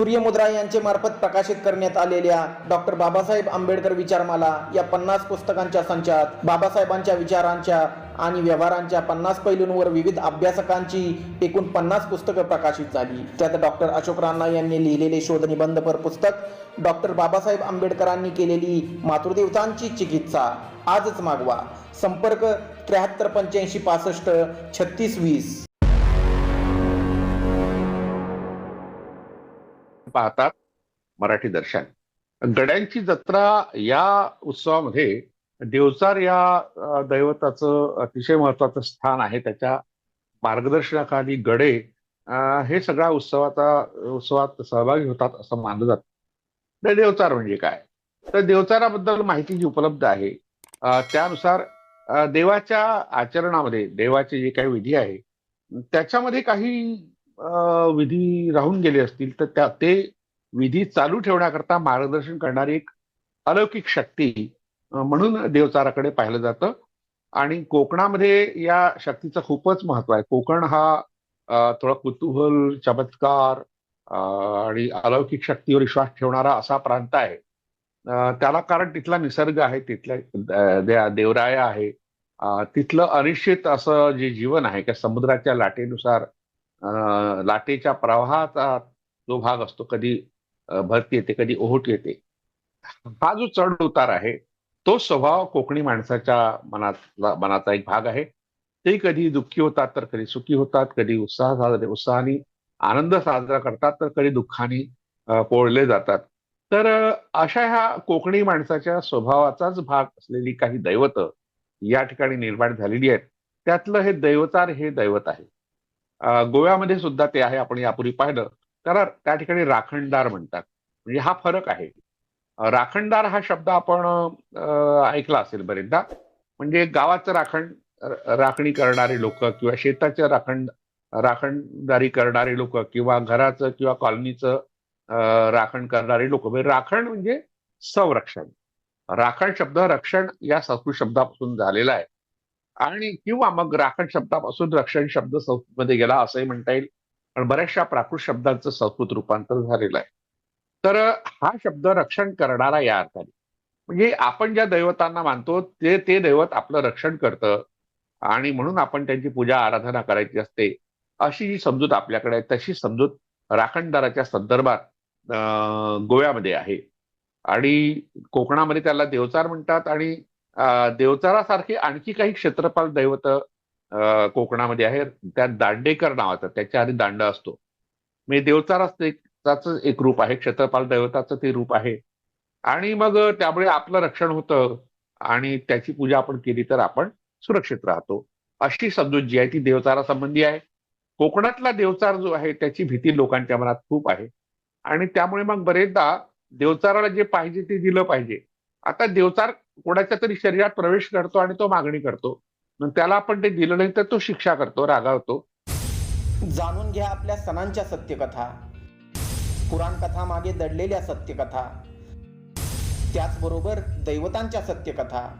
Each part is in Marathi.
सूर्यमुद्रा यांच्यामार्फत मार्फत प्रकाशित करण्यात आलेल्या डॉक्टर बाबासाहेब आंबेडकर विचारमाला या पन्नास पुस्तकांच्या संचात बाबासाहेबांच्या विचारांच्या आणि व्यवहारांच्या पन्नास पैलूंवर विविध अभ्यासकांची एकूण पन्नास पुस्तकं प्रकाशित झाली. त्यात डॉक्टर अशोक राणा यांनी लिहिलेले शोधनिबंधपर पुस्तक डॉक्टर बाबासाहेब आंबेडकरांनी केलेली मातृदेवतांची चिकित्सा. आजच मागवा. संपर्क त्र्याहत्तर पंच्याऐंशी पासष्ट छत्तीस वीस. पाहतात मराठी दर्शन. गड्यांची जत्रा या उत्सवामध्ये देवचार या दैवताचं अतिशय महत्वाचं स्थान आहे. त्याच्या मार्गदर्शनाखाली गडे हे सगळ्या उत्सवाचा उत्सवात सहभागी होतात असं मानलं जातं. तर देवचार म्हणजे काय? तर देवचाराबद्दल माहिती जी उपलब्ध आहे त्यानुसार देवाच्या आचरणामध्ये देवाचे जे काही विधी आहे त्याच्यामध्ये काही विधी राहून गेले असतील तर त्या ते विधी चालू ठेवण्याकरता मार्गदर्शन करणारी एक अलौकिक शक्ती म्हणून देवचाराकडे पाहिलं जातं. आणि कोकणामध्ये या शक्तीचं खूपच महत्त्व आहे. कोकण हा थोडा कुतूहल चमत्कार आणि अलौकिक शक्तीवर विश्वास ठेवणारा असा प्रांत आहे. त्याला कारण तिथला निसर्ग आहे तिथल्या देवराया आहे. तिथलं अनिश्चित असं जे जीवन आहे की समुद्राच्या लाटेनुसार लाटेच्या प्रवाहाचा जो भाग असतो कधी भरती येते कधी ओहोट येते हा जो चढ उतार आहे तो स्वभाव कोकणी माणसाच्या मनातला मनाचा एक भाग आहे. ते कधी दुःखी होतात तर कधी सुखी होतात कधी उत्साह साजरे उत्साहाने आनंद साजरा करतात तर कधी दुःखाने पोळले जातात. तर अशा ह्या कोकणी माणसाच्या स्वभावाचाच भाग असलेली काही दैवत या ठिकाणी निर्माण झालेली आहेत. त्यातलं हे दैवतार हे दैवत आहे. गोव्यामध्ये सुद्धा ते आहे आपण यापूर्वी पाहिलं. तर त्या ठिकाणी राखणदार म्हणतात. म्हणजे हा फरक आहे. राखणदार हा शब्द आपण ऐकला असेल बरेचदा. म्हणजे गावाचं राखण राखणी करणारे लोक किंवा शेताचं राखण राखणदारी करणारे लोक किंवा घराचं किंवा कॉलनीचं राखण करणारे लोक. म्हणजे राखण म्हणजे संरक्षण. राखण शब्द रक्षण या संस्कृत शब्दापासून झालेला आहे. आणि किंवा मग राखण शब्दापासून रक्षण शब्द संस्कृतमध्ये गेला असंही म्हणता येईल. पण बऱ्याचशा प्राकृत शब्दांचं संस्कृत रूपांतर झालेलं आहे. तर हा शब्द रक्षण करणारा या अर्थाने. म्हणजे आपण ज्या दैवतांना मानतो ते ते दैवत आपलं रक्षण करतं. आणि म्हणून आपण त्यांची पूजा आराधना करायची असते. अशी जी समजूत आपल्याकडे आहे तशी समजूत राखणदाराच्या संदर्भात गोव्यामध्ये आहे. आणि कोकणामध्ये त्याला देवचार म्हणतात आणि देवचारासारखी आणखी काही क्षेत्रपाल दैवत कोकणामध्ये आहे. त्यात दांडेकर नावाचं त्याच्या आधी दांड असतो. मी देवचाराच एक रूप आहे क्षेत्रपाल दैवताचं ते रूप आहे. आणि मग त्यामुळे आपलं रक्षण होतं आणि त्याची पूजा आपण केली तर आपण सुरक्षित राहतो. अशी समजूत जी आहे ती देवचारा संबंधी आहे. कोकणातला देवचार जो आहे त्याची भीती लोकांच्या मनात खूप आहे. आणि त्यामुळे मग बरेचदा देवचाराला जे पाहिजे ते दिलं पाहिजे. आता देवचार कोणाच्या तरी शरीरात प्रवेश करतो आणि तो मागणी करतो. मग त्याला आपण ते दिलं नाही तर तो शिक्षा करतो रागावतो. जाणून घ्या आपल्या सणांच्या सत्यकथा. पुराण कथा मागे दडलेल्या सत्यकथा. त्याचबरोबर दैवतांच्या सत्यकथा.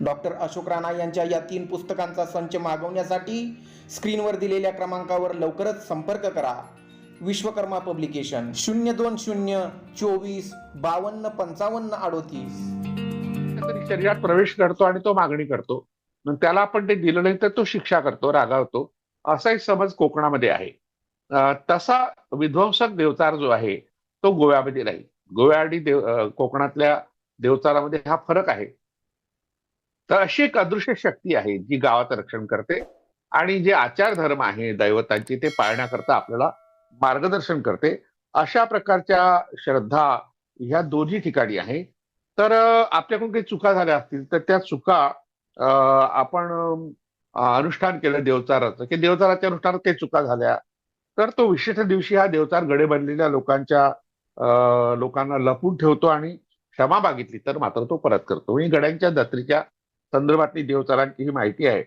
डॉक्टर अशोक राणा यांच्या या तीन पुस्तकांचा संच मागवण्यासाठी स्क्रीनवर दिलेल्या क्रमांकावर लवकरच संपर्क करा. विश्वकर्मा पब्लिकेशन शून्य दोन शून्य चोवीस बावन्न पंचावन्न अडोतीस. तरी शरीरात प्रवेश करतो आणि तो मागणी करतो. त्याला आपण ते दिलं नाही तर तो शिक्षा करतो रागावतो. असाही समज कोकणामध्ये आहे. तसा विध्वंसक देवतार जो आहे तो गोव्यामध्ये नाही. गोव्या आणि देव कोकणातल्या देवतारामध्ये हा फरक आहे. तर अशी एक अदृश्य शक्ती आहे जी गावाचं रक्षण करते आणि जे आचार धर्म आहे दैवतांची ते पाळण्याकरता आपल्याला मार्गदर्शन करते. अशा प्रकारच्या श्रद्धा ह्या दोन्ही ठिकाणी आहे. तर आपल्याकडून काही चुका झाल्या असतील तर त्या चुका आपण अनुष्ठान केलं देवचाराचं की देवचाराच्या अनुष्ठानात काही चुका झाल्या. तर तो विशिष्ट दिवशी हा देवचार गडे बनलेल्या लोकांच्या लोकांना लपून ठेवतो आणि क्षमा मागितली. तर मात्र तो परत करतो. ही गड्यांच्या जत्रेच्या संदर्भातली देवचारांची ही माहिती आहे.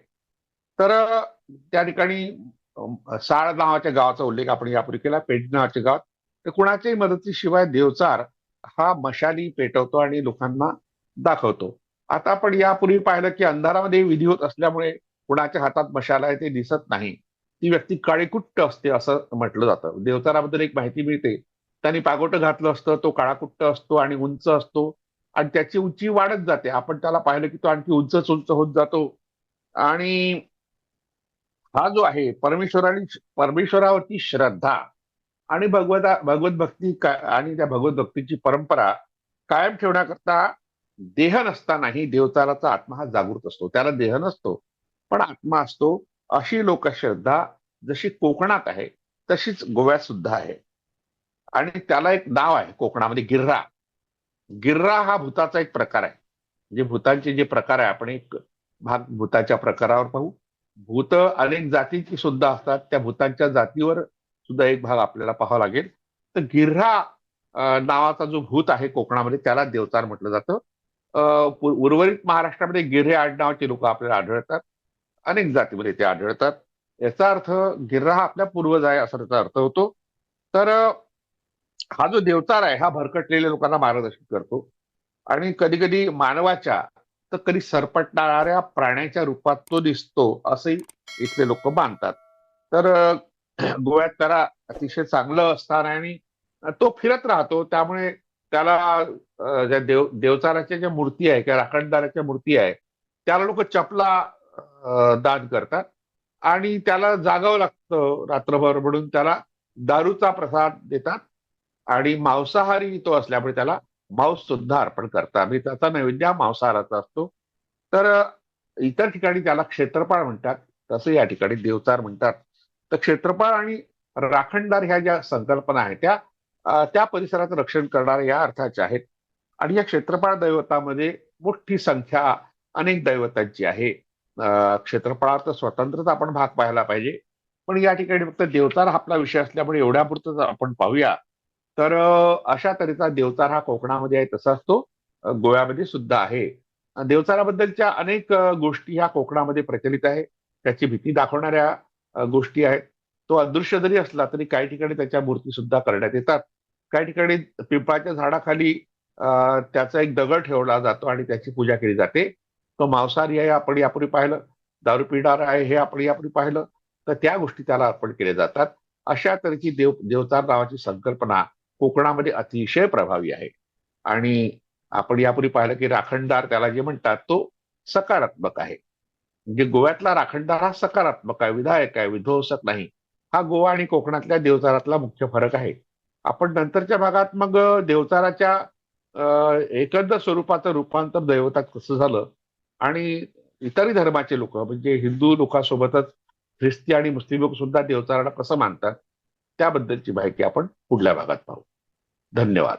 तर त्या ठिकाणी साळ नावाच्या गावाचा उल्लेख आपण यापूर्वी केला. पेड नावाच्या गावात. तर कुणाच्याही मदतीशिवाय देवचार हा मशाली पेटवतो आणि लोकांना दाखवतो. आता आपण यापूर्वी पाहिलं की अंधारामध्ये विधी होत असल्यामुळे कुणाच्या हातात मशाल आहे ते दिसत नाही. ती व्यक्ती काळीकुट्ट असते असं म्हटलं जातं. देवताराबद्दल एक माहिती मिळते. त्यांनी पागोटं घातलं असतं तो काळाकुट्ट असतो आणि उंच असतो आणि त्याची उंची वाढत जाते. आपण त्याला पाहिलं की तो आणखी उंचच उंच होत जातो. आणि हा जो आहे परमेश्वराने परमेश्वरावरती श्रद्धा. आणि भगवता भगवत भक्ती आणि त्या भगवत भक्तीची परंपरा कायम ठेवण्याकरता देह नसतानाही देवताराचा आत्मा हा जागृत असतो. त्याला देह नसतो पण आत्मा असतो अशी लोकश्रद्धा जशी कोकणात आहे तशीच गोव्यात सुद्धा आहे. आणि त्याला एक नाव आहे कोकणामध्ये गिर्रा. गिर्रा हा भूताचा एक प्रकार आहे. म्हणजे भूतांचे जे प्रकार आहे आपण एक भाग भूताच्या प्रकारावर पाहू. भूत अनेक जातीची सुद्धा असतात. त्या भूतांच्या जातीवर सुद्धा एक भाग आपल्याला पाहावा लागेल. तर गिर्हा नावाचा जो भूत आहे कोकणामध्ये त्याला देवतार म्हटलं जातं. अं, उर्वरित महाराष्ट्रामध्ये गिर्हे आडनावाचे लोक आपल्याला आढळतात. अनेक जातीमध्ये ते आढळतात. याचा अर्थ गिर्हा हा आपल्या पूर्वज आहे असा त्याचा अर्थ होतो. तर हा जो देवतार आहे हा भरकटलेल्या लोकांना मार्गदर्शन करतो. आणि कधी कधी मानवाच्या तर कधी सरपटणाऱ्या प्राण्याच्या रूपात तो दिसतो असंही इथले लोक मानतात. तर गोव्यात त्याला अतिशय चांगलं स्थान आहे आणि तो फिरत राहतो. त्यामुळे त्याला ज्या देव देवचाराच्या ज्या मूर्ती आहे किंवा राखणदाराच्या मूर्ती आहे त्याला लोक चपला दान करतात. आणि त्याला जागावं लागतं रात्रभर म्हणून त्याला दारूचा प्रसाद देतात. आणि मांसाहारी तो असल्यामुळे त्याला मांस सुद्धा अर्पण करतात. म्हणजे त्याचा नैवेद्य हा मांसाहाराचा असतो. तर इतर ठिकाणी त्याला क्षेत्रपाळ म्हणतात. तसं या ठिकाणी देवचार म्हणतात. तर क्षेत्रपाळ आणि राखणदार ह्या ज्या संकल्पना आहेत त्या त्या परिसराचं रक्षण करणाऱ्या या अर्थाच्या आहेत. आणि या क्षेत्रपाळ दैवतामध्ये मोठी संख्या अनेक दैवतांची आहे. क्षेत्रफळात क्षेत्रफळाचा आपण भाग पाहायला पाहिजे. पण या ठिकाणी फक्त देवतार हा आपला विषय असल्यामुळे एवढ्यापुरतच आपण पाहूया. तर अशा तऱ्हेचा देवतार हा कोकणामध्ये आहे तसाच तो गोव्यामध्ये सुद्धा आहे. देवताराबद्दलच्या अनेक गोष्टी ह्या कोकणामध्ये प्रचलित आहे. त्याची भीती दाखवणाऱ्या गोष्टी आहेत. तो अदृश्य जरी असला तरी काही ठिकाणी त्याच्या मूर्ती सुद्धा करण्यात येतात. काही ठिकाणी पिंपळाच्या झाडाखाली त्याचा एक दगड ठेवला जातो आणि त्याची पूजा केली जाते. तो मांसाहारी आहे आपण यापूर्वी पाहिलं. दारू पिणार आहे हे आपण यापूर्वी पाहिलं. तर त्या गोष्टी त्याला अर्पण केल्या जातात. अशा तऱ्हेची देव देवतार नावाची संकल्पना कोकणामध्ये अतिशय प्रभावी आहे. आणि आपण यापूर्वी पाहिलं की राखणदार त्याला जे म्हणतात तो सकारात्मक आहे. म्हणजे गोव्यातला राखणदार हा सकारात्मक आहे विधायक आहे विध्वंसक नाही. हा गोवा आणि कोकणातल्या देवचारातला मुख्य फरक आहे. आपण नंतरच्या भागात मग देवचाराच्या अं, एकंदर स्वरूपाचं रूपांतर दैवतात कसं झालं? आणि इतरही धर्माचे लोक म्हणजे हिंदू लोकांसोबतच ख्रिस्ती आणि मुस्लिम लोक सुद्धा देवचाराला कसं मानतात? त्याबद्दलची माहिती आपण पुढल्या भागात पाहू. धन्यवाद.